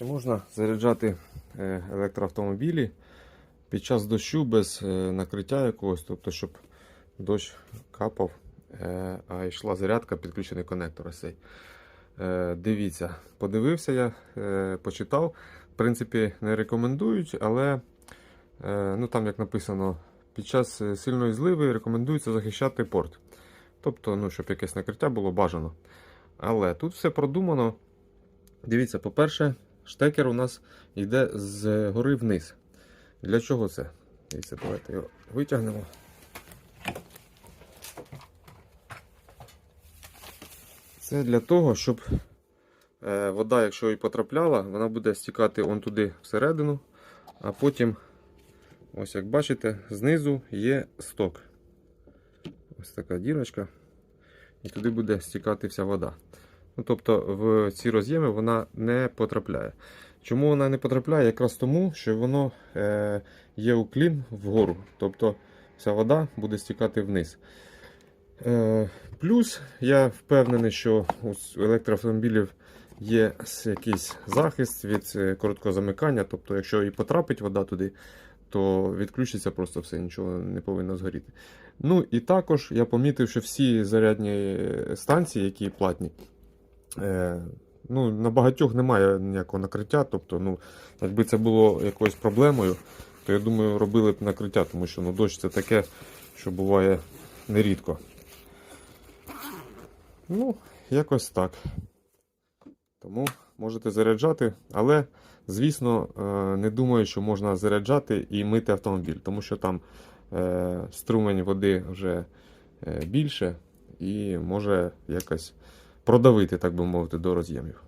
Чи можна заряджати е, електроавтомобілі під час дощу без е, накриття якогось, тобто, щоб дощ капав, е, а йшла зарядка, підключений конектор цей. Дивіться, подивився я, почитав. В принципі, не рекомендують, але ну, там, як написано, під час сильної зливи рекомендується захищати порт. Тобто, ну, щоб якесь накриття було бажано. Але тут все продумано. Дивіться, по-перше, штекер у нас йде з гори вниз. Для чого це? Дивіться, давайте його витягнемо. Це для того, щоб е, вода, якщо і потрапляла, вона буде стікати он туди всередину, а потім, ось як бачите, знизу є сток. Ось така дірочка. І туди буде стікати вся вода. Ну, тобто в ці роз'єми вона не потрапляє. Чому вона не потрапляє? Якраз тому, що воно е, є уклін вгору. Тобто вся вода буде стікати вниз. Е, плюс я впевнений, що у електроавтомобілів є якийсь захист від е, короткого замикання. Тобто, якщо і потрапить вода туди, то відключиться просто все, нічого не повинно згоріти. Ну і також я помітив, що всі зарядні станції, які платні, е, ну, на багатьох немає ніякого накриття. Тобто, ну, якби це було якоюсь проблемою, то я думаю, робили б накриття, тому що ну, дощ це таке, що буває нерідко. Ну, якось так. Тому можете заряджати, але, звісно, е, не думаю, що можна заряджати і мити автомобіль, тому що там е, струмень води вже е, більше і може якось продавити, так би мовити, до роз'ємів.